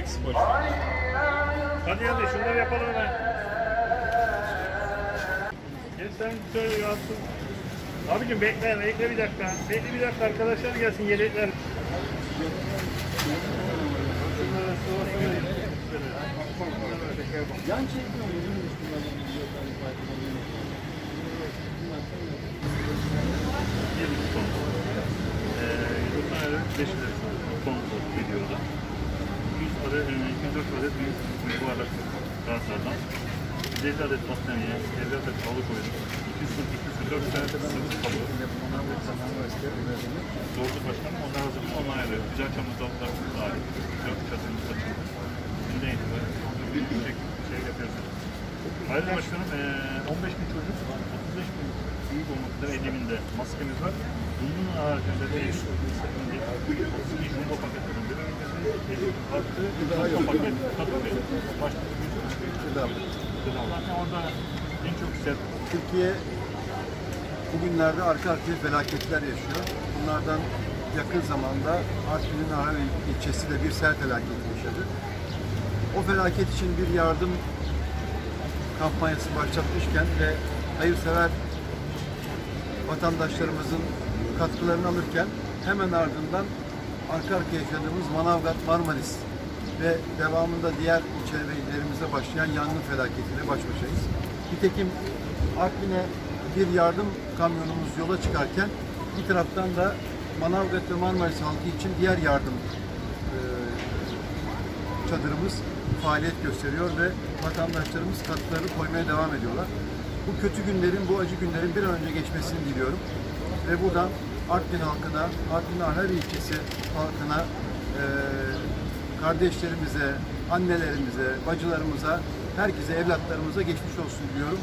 eksik boş. Hadi hadi şunları yapalım hemen. Gel sen şöyle yapsın. Abicim bekle, bekle bir dakika. Bekle bir dakika arkadaşlar gelsin yedekler. Yan çekmiyor mu? Bir ton. Ee, 100 tane 5 lira ton videoda. 100 adet, e, 204 adet yuvarlak translardan. 150 adet pastaniye, 50 adet balık oyunu, 244 tane de sırtı kabuğu. Doğru başkanım onlar hazırlık onlar ayarlıyor. Güzel çamur davullar dahil. Güzel çadırımız açıldı. Şimdi böyle? Bir şey, şey yapıyoruz. Ayrıca başkanım eee 15 bin çocuk, 35 bin büyük olmak üzere eliminde maskemiz var. Bunun haricinde de 32 jumbo paketlerinde artı jumbo paket katılıyor. Başta Zaten orada en çok set Türkiye bugünlerde arka arkaya felaketler yaşıyor. Bunlardan yakın zamanda Artvin'in Aravi ilçesi de bir sel felaketi yaşadı. O felaket için bir yardım kampanyası başlatmışken ve hayırsever vatandaşlarımızın katkılarını alırken hemen ardından arka arkaya yaşadığımız Manavgat, Marmaris ve devamında diğer ilçe ve illerimize başlayan yangın felaketiyle baş başayız. Nitekim Artvin'e bir yardım kamyonumuz yola çıkarken bir taraftan da Manavgat ve Marmaris halkı için diğer yardım e, çadırımız faaliyet gösteriyor ve vatandaşlarımız katkılarını koymaya devam ediyorlar. Bu kötü günlerin, bu acı günlerin bir an önce geçmesini diliyorum. Ve buradan Artvin halkına, Artvin Arhavi ilçesi halkına, eee, kardeşlerimize, annelerimize, bacılarımıza, herkese, evlatlarımıza geçmiş olsun diliyorum.